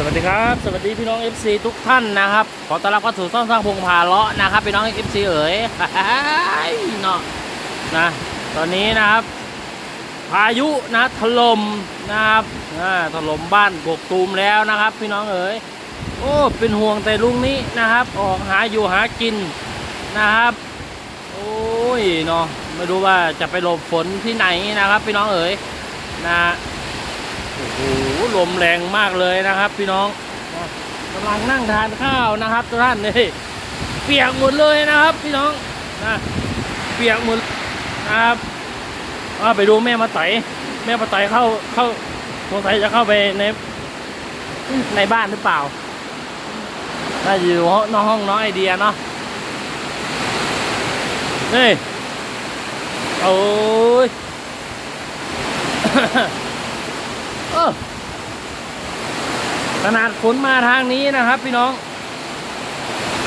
สวัสดีครับ สวัสดีพี่น้อง FC ทุกท่านนะครับ ขอต้อนรับเข้าสู่ช่องสร้างพงพาเลาะนะครับพี่น้อง FC เอ๋ยเนาะนะตอนนี้นะครับ พายุนะถล่มนะครับอ่าถล่มบ้านกกตูมแล้วนะครับ พี่น้องเอ๋ยโอ้เป็นห่วงแต่ลุงนี้นะครับ ออกหาอยู่หากินนะครับ โอ้ยเนาะไม่รู้ว่าจะไปหลบฝนที่ไหนนะครับ พี่น้องเอ๋ยนะ โอ้โหลมแรงมากเลยนะครับพี่น้องกำลังนั่งทานข้าวนะครับทุกท่านนี่เปียกหมดเลยนะครับ พี่น้องนะเปียกหมดนะครับว่าไปดูแม่มาไต่แม่มาไต่เข้าเข้าสงสัยจะเข้าไปในในบ้านหรือเปล่าน่าจะอยู่ห้องนอกห้องน้องไอเดียเนาะนี่โอ้ย เออข นาดฝนมาทางนี้นะครับ พี่น้อง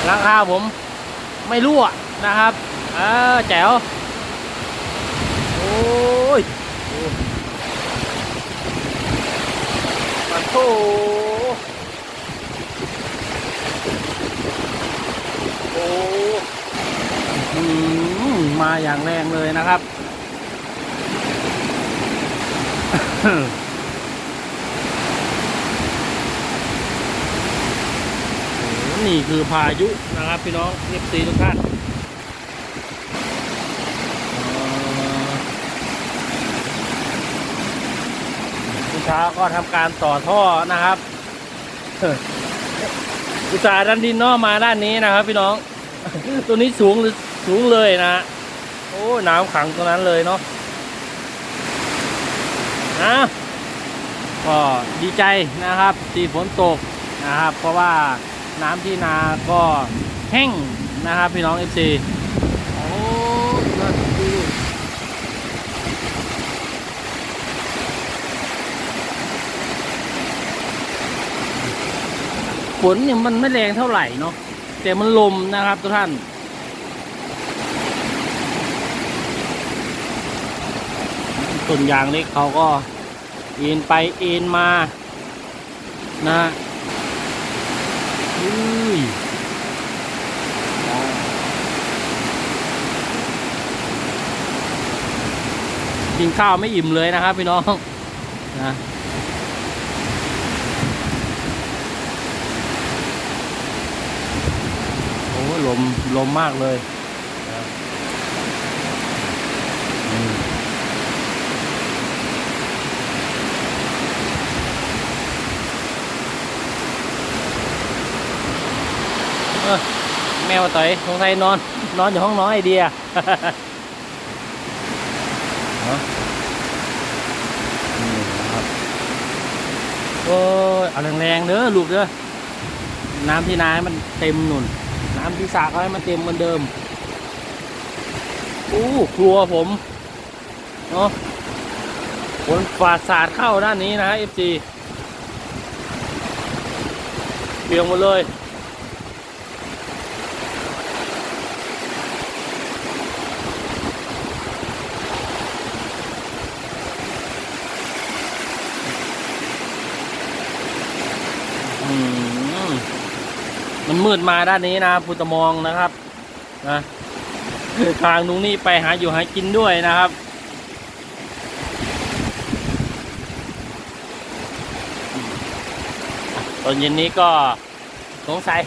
ราคาผมไม่รั่วนะครับเออแจ๋ว โอ้ยโอ้ปะโถโอ้มมาอย่างแรงเลยนะครับ นี่คือพายุนะครับพี่น้องเอฟซีทุกท่านเอ่อพี่ช้าก็ทำการต่อท่อนะครับอุตสาห์ดันดินนอมาด้านนี้นะครับ พี่น้อง ตัวนี้สูงหรือสูงเลยนะ โอ้น้ำขังตรงนั้นเลยเนาะนะก็ดีใจนะครับ ที่ฝนตกนะครับ เพราะว่า น้ำที่นาก็แห้งนะครับพี่น้อง FC โอ้ยอดดูฝนเนี่ยมันไม่แรงเท่าไหร่เนาะแต่มันลมนะครับทุกท่านต้นยางเล็กเขาก็เอ็นไปเอ็นมานะฮะ อุ้ยกินข้าวไม่อิ่มเลยนะครับพี่น้องนะโอ้ลมลมมากเลยนะอืม เออ แมวต่อยสงสัยนอน นอนอยู่ห้องน้อยไอเดียเนาะนี่นะครับโอ้ยเอาแรงๆเด้อลูกเด้อน้ำที่นาให้มันเต็มหนุน น้ำที่สระก็ให้มันเต็มเหมือนเดิมอู้ครัวผมเนาะฝนฝาดสาดเข้าด้านนี้นะฮะ FG เปียงหมดเลย อืม มืดมาด้านนี้นะพุตมองนะครับนะทางนุงนี่ไปหาอยู่หากินด้วยนะครับตอนเย็นนี้ก็สงสัย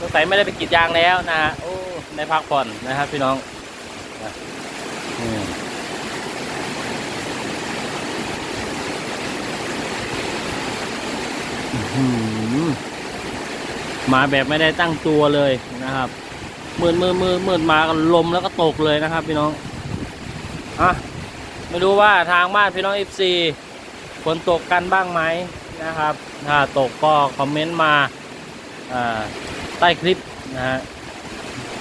สงสัยไม่ได้ไปกรีดยางแล้วนะฮะโอ้ได้พักผ่อนนะครับพี่น้องนะอืมอื้อหือ มาแบบไม่ได้ตั้งตัวเลยนะครับมืดมืดมืดมืดมากันลมแล้วก็ตกเลยนะครับ พี่น้องอะไม่รู้ว่าทางบ้านพี่น้อง FC ฝนตกกันบ้างไหมนะครับ ถ้าตกก็คอมเมนต์มาอ่าใต้คลิปนะฮะ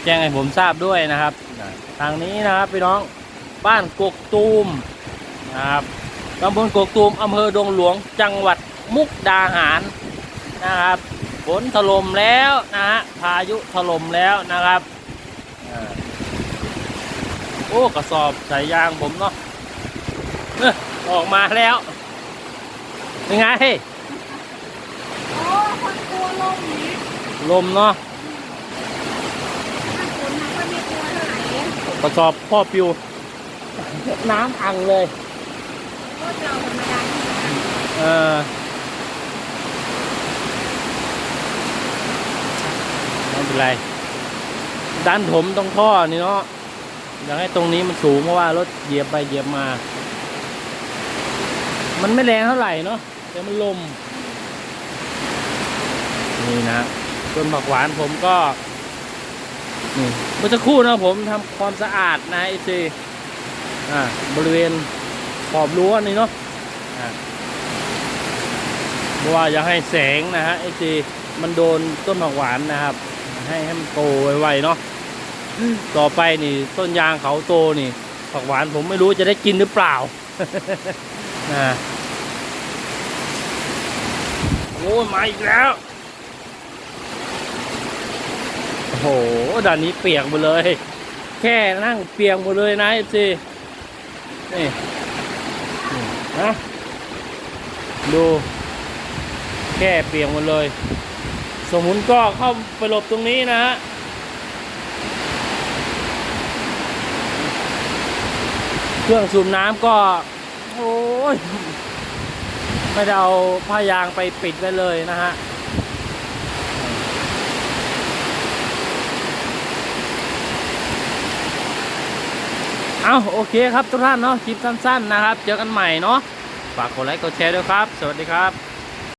แจ้งให้ผมทราบด้วยนะครับนะทางนี้นะครับพี่น้องบ้านกกตูมนะครับตำบลกกตูมอำเภอดงหลวงจังหวัดมุกดาหารนะครับ ฝนถล่มแล้วนะฮะพายุถล่มแล้วนะครับอ่าโอ้กระสอบใส่ยางผมเนาะเอ้อออกมาแล้วเป็นไงคนกลัวลมนี้ลมเนาะถ้าฝนมันก็ไม่กลัวเท่าไหร่กระสอบพ่อปิว น้ำอังเลยรถเราธรรมดาที่ไหนเออไม่ เป็นไรดันถมตรงท่อนี่เนาะอยากให้ตรงนี้มันสูงเพราะว่ารถเหยียบไปเหยียบมา มันไม่แรงเท่าไหร่เนาะแต่มันลม นี่นะต้นผักหวานผมก็นี่เมื่อสักครู่นะผมทำความสะอาดนะไอซีอ่าบริเวณขอบรั้วนี่เนาะอ่าเพราะว่าอย่าให้แสงนะฮะไอจีมันโดนต้นผักหวานนะครับ ให้ให้มันโตไวๆเนาะต่อไปนี่ต้นยางเขาโตนี่ผักหวานผมไม่รู้จะได้กินหรือเปล่านะโอ้ยมาอีกแล้ว โอ้โหด่านนี้เปียกหมดเลย แค่นั่งเปียกหมดเลยนะไอซีนี่นี่นะดู แค่เปลี่ยนหมดเลย สมุนก็เข้าไปหลบตรงนี้นะฮะเครื่องสูบน้ำก็ โอ้ยไม่ได้เอาผ้ายางไปปิดไว้เลยนะฮะเอาโอเคครับทุกท่านเนาะคลิปสั้นๆนะครับ เจอกันใหม่เนาะฝากกดไลค์กดแชร์ด้วยครับ สวัสดีครับ